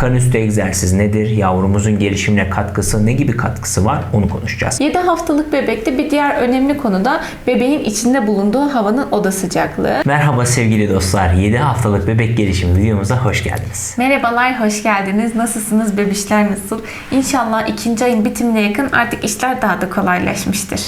Karınüstü egzersiz nedir? Yavrumuzun gelişimine katkısı, ne gibi katkısı var? Onu konuşacağız. 7 haftalık bebekte bir diğer önemli konu da bebeğin içinde bulunduğu havanın oda sıcaklığı. Merhaba sevgili dostlar. 7 haftalık bebek gelişimi videomuza hoş geldiniz. Merhabalar, hoş geldiniz. Nasılsınız? Bebişler nasıl? İnşallah ikinci ayın bitimine yakın artık işler daha da kolaylaşmıştır.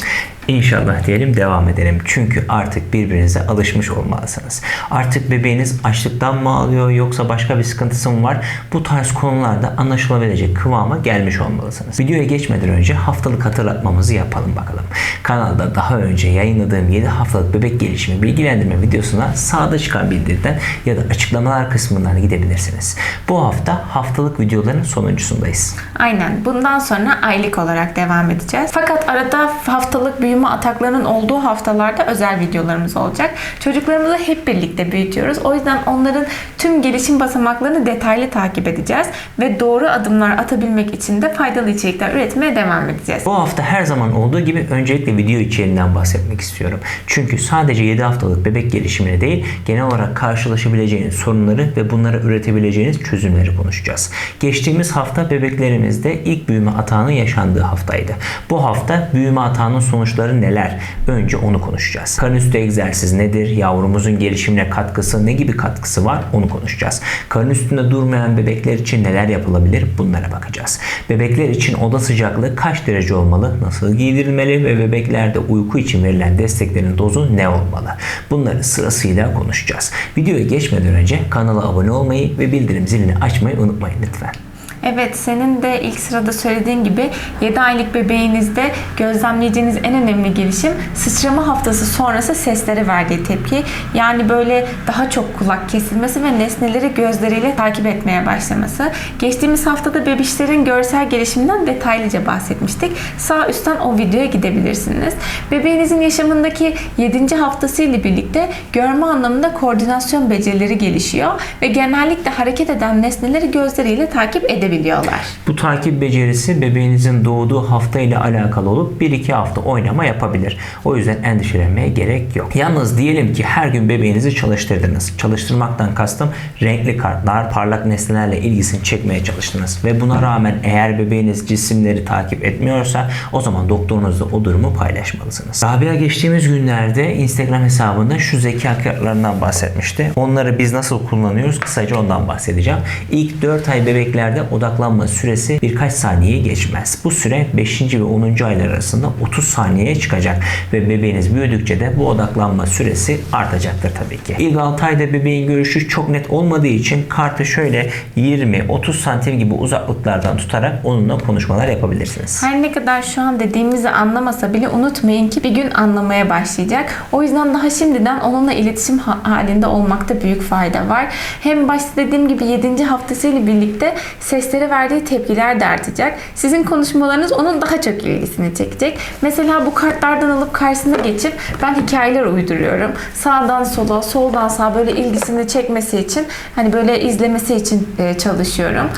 İnşallah diyelim devam edelim. Çünkü artık birbirinize alışmış olmalısınız. Artık bebeğiniz açlıktan mı ağlıyor yoksa başka bir sıkıntısı mı var? Bu tarz konularda anlaşılabilecek kıvama gelmiş olmalısınız. Videoya geçmeden önce haftalık hatırlatmamızı yapalım bakalım. Kanalda daha önce yayınladığım 7 haftalık bebek gelişimi bilgilendirme videosuna sağda çıkan bildiriden ya da açıklamalar kısmından gidebilirsiniz. Bu hafta haftalık videoların sonuncusundayız. Aynen. Bundan sonra aylık olarak devam edeceğiz. Fakat arada haftalık büyüme ataklarının olduğu haftalarda özel videolarımız olacak. Çocuklarımızı hep birlikte büyütüyoruz. O yüzden onların tüm gelişim basamaklarını detaylı takip edeceğiz ve doğru adımlar atabilmek için de faydalı içerikler üretmeye devam edeceğiz. Bu hafta her zaman olduğu gibi öncelikle video içeriğinden bahsetmek istiyorum. Çünkü sadece 7 haftalık bebek gelişimine değil, genel olarak karşılaşabileceğiniz sorunları ve bunlara üretebileceğiniz çözümleri konuşacağız. Geçtiğimiz hafta bebeklerimizde ilk büyüme atağının yaşandığı haftaydı. Bu hafta büyüme atağının sonuçları neler? Önce onu konuşacağız. Karınüstü egzersiz nedir? Yavrumuzun gelişimine katkısı, ne gibi katkısı var? Onu konuşacağız. Karın üstünde durmayan bebekler için neler yapılabilir? Bunlara bakacağız. Bebekler için oda sıcaklığı kaç derece olmalı? Nasıl giydirilmeli ve bebeklerde uyku için verilen desteklerin dozu ne olmalı? Bunları sırasıyla konuşacağız. Videoya geçmeden önce kanala abone olmayı ve bildirim zilini açmayı unutmayın lütfen. Evet, senin de ilk sırada söylediğin gibi 7 aylık bebeğinizde gözlemleyeceğiniz en önemli gelişim sıçrama haftası sonrası seslere verdiği tepki. Yani böyle daha çok kulak kesilmesi ve nesneleri gözleriyle takip etmeye başlaması. Geçtiğimiz haftada bebişlerin görsel gelişiminden detaylıca bahsetmiştik. Sağ üstten o videoya gidebilirsiniz. Bebeğinizin yaşamındaki 7. haftası ile birlikte görme anlamında koordinasyon becerileri gelişiyor ve genellikle hareket eden nesneleri gözleriyle takip edebiliyorlar. Bu takip becerisi bebeğinizin doğduğu hafta ile alakalı olup 1-2 hafta oynama yapabilir. O yüzden endişelenmeye gerek yok. Yalnız diyelim ki her gün bebeğinizi çalıştırdınız. Çalıştırmaktan kastım renkli kartlar, parlak nesnelerle ilgisini çekmeye çalıştınız. Ve buna rağmen eğer bebeğiniz cisimleri takip etmiyorsa o zaman doktorunuzla o durumu paylaşmalısınız. Rabia geçtiğimiz günlerde Instagram hesabında şu zeka kartlarından bahsetmişti. Onları biz nasıl kullanıyoruz? Kısaca ondan bahsedeceğim. İlk 4 ay bebeklerde odaklanma süresi birkaç saniye geçmez. Bu süre 5. ve 10. aylar arasında 30 saniyeye çıkacak ve bebeğiniz büyüdükçe de bu odaklanma süresi artacaktır tabii ki. İlk 6 ayda bebeğin görüşü çok net olmadığı için kartı şöyle 20-30 santim gibi uzaklıklardan tutarak onunla konuşmalar yapabilirsiniz. Her ne kadar şu an dediğimizi anlamasa bile unutmayın ki bir gün anlamaya başlayacak. O yüzden daha şimdiden onunla iletişim ha- halinde olmakta büyük fayda var. Hem başta dediğim gibi 7. haftasıyla birlikte seslere verdiği tepkiler de artacak. Sizin konuşmalarınız onun daha çok ilgisini çekecek. Mesela bu kartlardan alıp karşısına geçip ben hikayeler uyduruyorum. Sağdan sola, soldan sağa böyle ilgisini çekmesi için hani böyle izlemesi için e, çalışıyorum.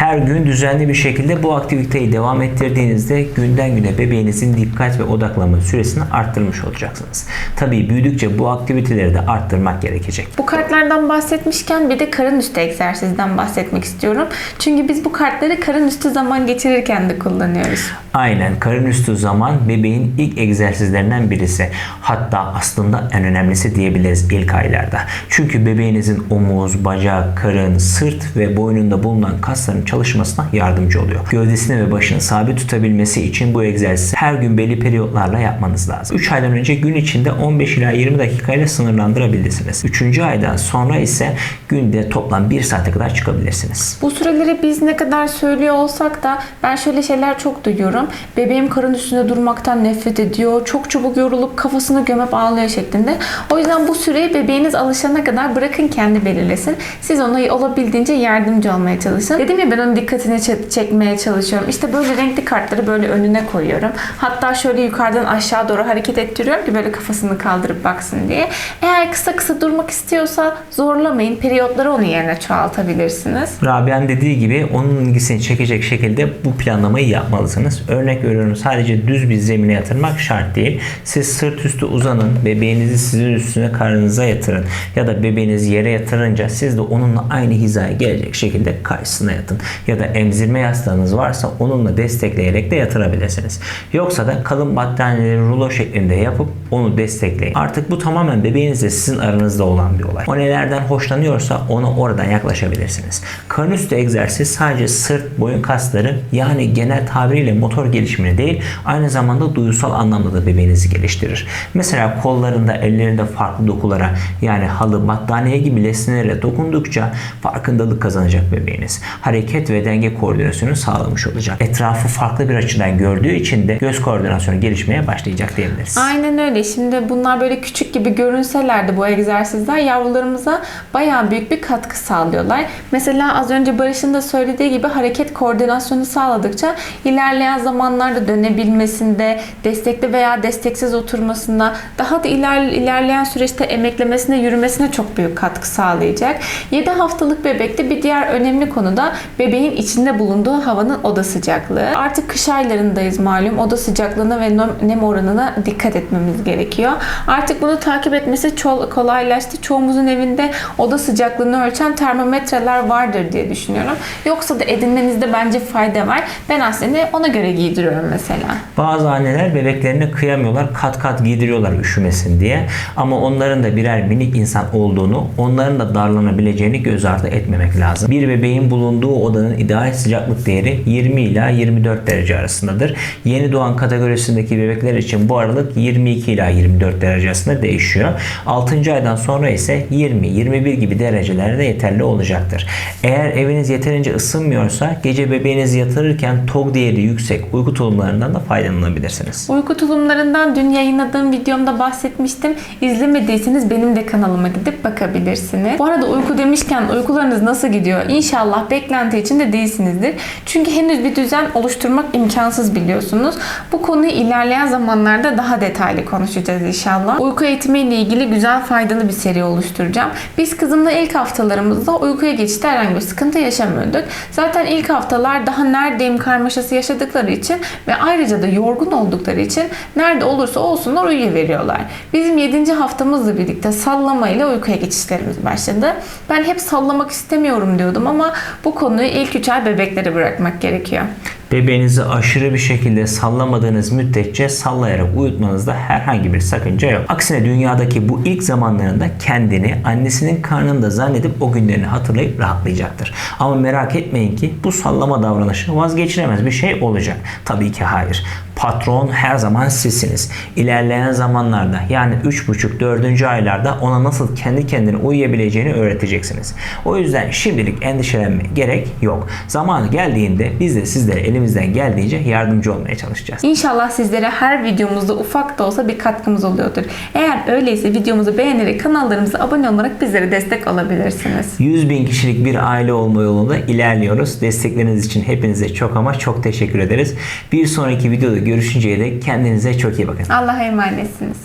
Her gün düzenli bir şekilde bu aktiviteyi devam ettirdiğinizde günden güne bebeğinizin dikkat ve odaklanma süresini arttırmış olacaksınız. Tabii büyüdükçe bu aktiviteleri de arttırmak gerekecek. Bu kartlardan bahsetmişken bir de karın üstü egzersizden bahsetmek istiyorum. Çünkü biz bu kartları karın üstü zaman geçirirken de kullanıyoruz. Aynen karın üstü zaman bebeğin ilk egzersizlerinden birisi. Hatta aslında en önemlisi diyebiliriz ilk aylarda. Çünkü bebeğinizin omuz, bacak, karın, sırt ve boynunda bulunan kasların çalışmasına yardımcı oluyor. Gövdesini ve başını sabit tutabilmesi için bu egzersizi her gün belli periyotlarla yapmanız lazım. 3 aydan önce gün içinde 15 ila 20 dakikayla sınırlandırabilirsiniz. 3. aydan sonra ise günde toplam 1 saate kadar çıkabilirsiniz. Bu süreleri biz ne kadar söylüyor olsak da ben şöyle şeyler çok duyuyorum. Bebeğim karın üstünde durmaktan nefret ediyor. Çok çabuk yorulup kafasını gömüp ağlıyor şeklinde. O yüzden bu süreyi bebeğiniz alışana kadar bırakın kendi belirlesin. Siz ona olabildiğince yardımcı olmaya çalışın. Dedim ya ben onun dikkatini çe- çekmeye çalışıyorum. İşte böyle renkli kartları böyle önüne koyuyorum. Hatta şöyle yukarıdan aşağı doğru hareket ettiriyorum ki böyle kafasını kaldırıp baksın diye. Eğer kısa kısa durmak istiyorsa zorlamayın. Periyotları onun yerine çoğaltabilirsiniz. Rabia'nın dediği gibi onun ilgisini çekecek şekilde bu planlamayı yapmalısınız. Örnek veriyorum sadece düz bir zemine yatırmak şart değil. Siz sırt üstü uzanın, bebeğinizi sizin üstüne karnınıza yatırın ya da bebeğinizi yere yatırınca siz de onunla aynı hizaya gelecek şekilde karşısına yatın. Ya da emzirme yastığınız varsa onunla destekleyerek de yatırabilirsiniz. Yoksa da kalın battaniyeleri rulo şeklinde yapıp onu destekleyin. Artık bu tamamen bebeğinizle sizin aranızda olan bir olay. O nelerden hoşlanıyorsa ona oradan yaklaşabilirsiniz. Karın üstü egzersiz sadece sırt, boyun kasları yani genel tabiriyle motor gelişimini değil aynı zamanda duygusal anlamda da bebeğinizi geliştirir. Mesela kollarında, ellerinde farklı dokulara yani halı, battaniye gibi nesnelere dokundukça farkındalık kazanacak bebeğiniz. Hareket ve denge koordinasyonu sağlamış olacak. Etrafı farklı bir açıdan gördüğü için de göz koordinasyonu gelişmeye başlayacak diyebiliriz. Aynen öyle. Şimdi bunlar böyle küçük gibi görünseler de bu egzersizler yavrularımıza bayağı büyük bir katkı sağlıyorlar. Mesela az önce Barış'ın da söylediği gibi hareket koordinasyonu sağladıkça ilerleyen zamanlarda dönebilmesinde, destekli veya desteksiz oturmasında, daha da iler, ilerleyen süreçte emeklemesine, yürümesine çok büyük katkı sağlayacak. 7 haftalık bebekte bir diğer önemli konu da bebeğin içinde bulunduğu havanın oda sıcaklığı. Artık kış aylarındayız malum. Oda sıcaklığına ve nem oranına dikkat etmemiz gerekiyor. Artık bunu takip etmesi ço- kolaylaştı. Çoğumuzun evinde oda sıcaklığını ölçen termometreler vardır diye düşünüyorum. Yoksa da edinmenizde bence fayda var. Ben aslında ona göre giydiriyorum mesela. Bazı anneler bebeklerine kıyamıyorlar, kat kat giydiriyorlar üşümesin diye. Ama onların da birer minik insan olduğunu, onların da darlanabileceğini göz ardı etmemek lazım. Bir bebeğin bulunduğu odanın ideal sıcaklık değeri 20 ila 24 derece arasındadır. Yeni doğan kategorisindeki bebekler için bu aralık 22 ila 24 derece arasında değişiyor. 6. aydan sonra ise 20-21 gibi derecelerde yeterli olacaktır. Eğer eviniz yeterince ısınmıyorsa gece bebeğinizi yatırırken TOG değeri yüksek uyku tulumlarından da faydalanabilirsiniz. Uyku tulumlarından dün yayınladığım videomda bahsetmiştim. İzlemediyseniz benim de kanalıma gidip bakabilirsiniz. Bu arada uyku demişken uykularınız nasıl gidiyor? İnşallah beklenti içinde değilsinizdir. Çünkü henüz bir düzen oluşturmak imkansız biliyorsunuz. Bu konuyu ilerleyen zamanlarda daha detaylı konuşacağız inşallah. Uyku eğitimiyle ilgili güzel faydalı bir seri oluşturacağım. Biz kızımla ilk haftalarımızda uykuya geçişte herhangi bir sıkıntı yaşamıyorduk. Zaten ilk haftalar daha neredeyim karmaşası yaşadıkları için ve ayrıca da yorgun oldukları için nerede olursa olsunlar uyuyuveriyorlar. Bizim 7. haftamızla birlikte sallamayla uykuya geçişlerimiz başladı. Ben hep sallamak istemiyorum diyordum ama bu konuyu ilk 3 ay bebeklere bırakmak gerekiyor. Bebeğinizi aşırı bir şekilde sallamadığınız müddetçe sallayarak uyutmanızda herhangi bir sakınca yok. Aksine dünyadaki bu ilk zamanlarında kendini annesinin karnında zannedip o günlerini hatırlayıp rahatlayacaktır. Ama merak etmeyin ki bu sallama davranışı vazgeçilemez bir şey olacak. Tabii ki hayır. Patron her zaman sizsiniz. İlerleyen zamanlarda yani 3,5-4. aylarda ona nasıl kendi kendine uyuyabileceğini öğreteceksiniz. O yüzden şimdilik endişelenme gerek yok. Zamanı geldiğinde biz de sizlere elimizden geldiğince yardımcı olmaya çalışacağız. İnşallah sizlere her videomuzda ufak da olsa bir katkımız oluyordur. Eğer öyleyse videomuzu beğenerek kanallarımıza abone olarak bizlere destek olabilirsiniz. 100 bin kişilik bir aile olma yolunda ilerliyoruz. Destekleriniz için hepinize çok ama çok teşekkür ederiz. Bir sonraki videoda görüşünceye dek kendinize çok iyi bakın. Allah'a emanetsiniz.